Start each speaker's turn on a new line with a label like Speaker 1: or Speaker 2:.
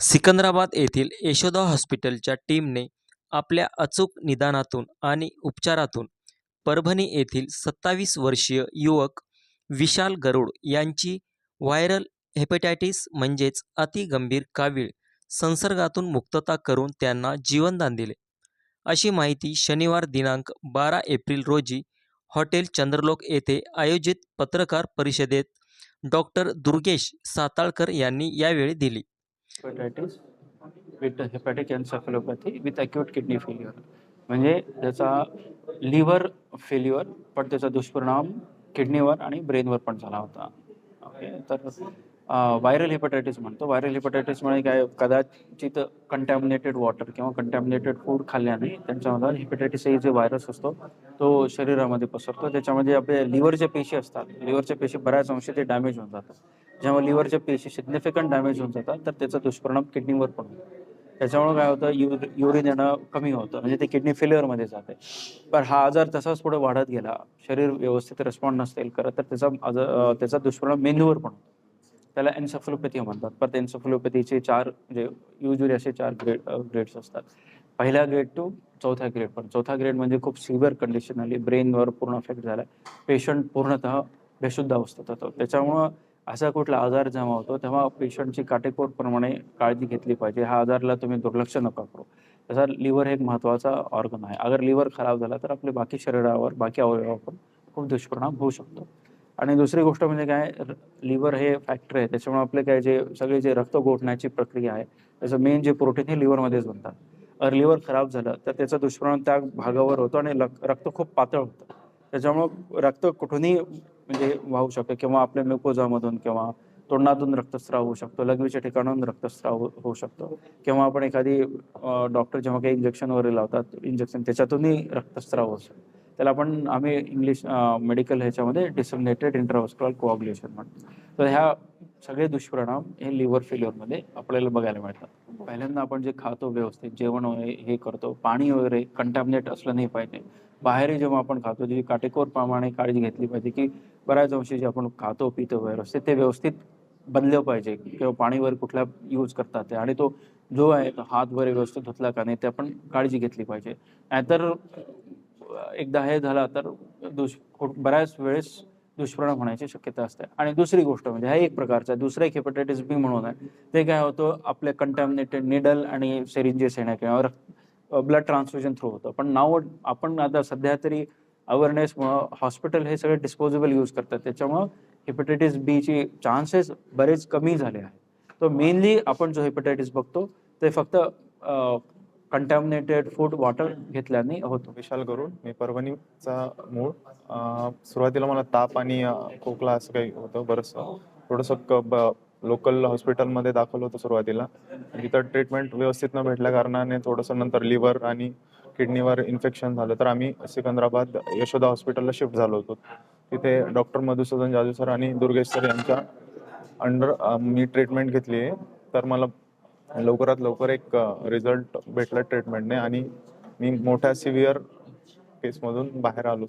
Speaker 1: सिकंदराबाद येथील यशोदा हॉस्पिटलच्या टीमने आपल्या अचूक निदानातून आणि उपचारातून परभणी येथील सत्तावीस वर्षीय युवक विशाल गरुड यांची व्हायरल हेपेटायटिस म्हणजेच अतिगंभीर कावीळ संसर्गातून मुक्तता करून त्यांना जीवनदान दिले. अशी माहिती शनिवार दिनांक बारा एप्रिल रोजी हॉटेल चंद्रलोक येथे आयोजित पत्रकार परिषदेत डॉक्टर दुर्गेश साताळकर यांनी यावेळी दिली.
Speaker 2: Hepatitis with hepatic encephalopathy with acute kidney failure म्हणजे त्याचा लिव्हर फेल्युअर पण त्याचा दुष्परिणाम किडनीवर आणि ब्रेनवर पण झाला होता. ओके तर व्हायरल हेपॅटायटिस म्हणतो. व्हायरल हेपॅटायटिसमुळे काय कदाचित कंटॅमिनेटेड वॉटर किंवा कंटॅमिनेटेड फूड खाल्ल्याने त्यांच्यामध्ये हेपेटायटिस ए जे व्हायरस असतो तो शरीरामध्ये पसरतो. त्याच्यामध्ये आपले लिव्हरच्या पेशी असतात. लिव्हरच्या पेशी बऱ्याच अंशी ते डॅमेज होऊन जातात. जेव्हा लिव्हरच्या पेशी सिग्निफिकंट डॅमेज होऊन जातात तर त्याचा दुष्परिणाम किडनीवर पण होतो त्याच्यामुळे काय होतं यु युरिन येणं कमी होतं म्हणजे ते किडनी फेल्युअरमध्ये जाते. पण हा आजार तसाच पुढे वाढत गेला शरीर व्यवस्थित रिस्पॉन्ड नसेल करत तर त्याचा आजार त्याचा दुष्परिणाम मेंदूवर पण होतो त्याला एन्सेफलोपॅथी म्हणतात. पर एन्सेफलोपॅथीचे चार म्हणजे युजली असे चार ग्रेड ग्रेड्स असतात. पहिल्या ग्रेड टू चौथ्या ग्रेड पण. चौथा ग्रेड म्हणजे खूप सिव्हिअर कंडिशन आली. ब्रेनवर पूर्ण अफेक्ट झाला पेशंट पूर्णतः बेशुद्ध अवस्थेत होतो. त्याच्यामुळं असा कुठला आजार जेव्हा होतो तेव्हा पेशंटची काटेकोरप्रमाणे काळजी घेतली पाहिजे. हा आजारला तुम्ही दुर्लक्ष नका करू. तसा लिव्हर हे एक महत्त्वाचा ऑर्गन आहे. अगर लिव्हर खराब झाला तर आपले बाकी शरीरावर बाकी अवयवावर पण खूप दुष्परिणाम होऊ शकतो. आणि दुसरी गोष्ट म्हणजे काय लिव्हर हे फॅक्टर आहे. त्याच्यामुळे आपले काय जे सगळे जे रक्त गोठण्याची प्रक्रिया आहे त्याचं मेन जे प्रोटीन हे लिव्हरमध्येच बनतात. अगर लिव्हर खराब झालं तर त्याचा दुष्परिणाम त्या भागावर होतो आणि लक- रक्त खूप पातळ होतं. त्याच्यामुळं रक्त कुठूनही म्हणजे वाहू शकतो किंवा आपल्या म्युकोजामधून किंवा तोंडातून रक्तस्राव होऊ शकतो लघवीच्या ठिकाणाहून रक्तस्राव हो, होऊ शकतो. किंवा आपण एखादी डॉक्टर जेव्हा काही इंजेक्शन वगैरे लावतात इंजेक्शन त्याच्यातूनही रक्तस्राव होऊ शकतो. त्याला आपण आम्ही इंग्लिश मेडिकल ह्याच्यामध्ये डिसमिनेटेड इंट्रावस्क्युलर कोऑग्युलेशन म्हणतो. तर ह्या सगळे दुष्परिणाम हे लिव्हर फेल्युअरमध्ये आपल्याला बघायला मिळतात. पहिल्यांदा आपण जे खातो व्यवस्थित जेवण वगैरे हे करतो पाणी वगैरे कंटॅमिनेट असलं नाही पाहिजे. बाहेर जेव्हा आपण खातो जी काटेकोरप्रमाणे काळजी घेतली पाहिजे की बऱ्याच अंशी जे आपण खातो पितो वगैरे असते ते व्यवस्थित बनलं पाहिजे किंवा पाणी वगैरे कुठल्या यूज करतात ते. आणि तो जो आहे तो हात वगैरे व्यवस्थित धुतला का नाही ते आपण काळजी घेतली पाहिजे. नाहीतर एकदा हे झाला तर दुष खूप- बऱ्याच वेळेस दुष्परिणाम होण्याची शक्यता असते. आणि दुसरी गोष्ट म्हणजे हा एक प्रकारचा दुसरा एक हेपेटायटिस बी म्हणून आहे. ते काय होतं आपले कंटॅमिनेटेड निडल आणि सेरिंजेस येण्या किंवा ब्लड ट्रान्सफ्युजन थ्रू होतं. पण नाव आपण आता सध्या तरी अवेअरनेसमुळं हॉस्पिटल हे सगळे डिस्पोजेबल यूज करतात. त्याच्यामुळं हेपॅटायटिस बीची चान्सेस बरेच कमी झाले आहेत. तर मेनली आपण जो हेपॅटायटिस बघतो ते फक्त कंटॅमिनेटेड फूड वॉटर घेतल्याने होतो.
Speaker 3: विशाल करून मी परभणीचा मूळ. सुरुवातीला मला ताप आणि खोकला असं काही होतं बरंचसं. थोडंसं लोकल हॉस्पिटलमध्ये दाखवलं होतं सुरुवातीला. तिथं ट्रीटमेंट व्यवस्थित न भेटल्या कारणाने थोडंसं नंतर लिव्हर आणि किडनीवर इन्फेक्शन झालं. तर आम्ही सिकंदराबाद यशोदा हॉस्पिटलला शिफ्ट झालो होतो. तिथे डॉक्टर मधुसूदन जाधव सर आणि दुर्गेश सर यांच्या अंडर मी ट्रीटमेंट घेतली आहे. तर मला लवकरात लवकर एक रिझल्ट भेटला ट्रीटमेंटने आणि मी मोठ्या सिव्हिअर केसमधून बाहेर आलो.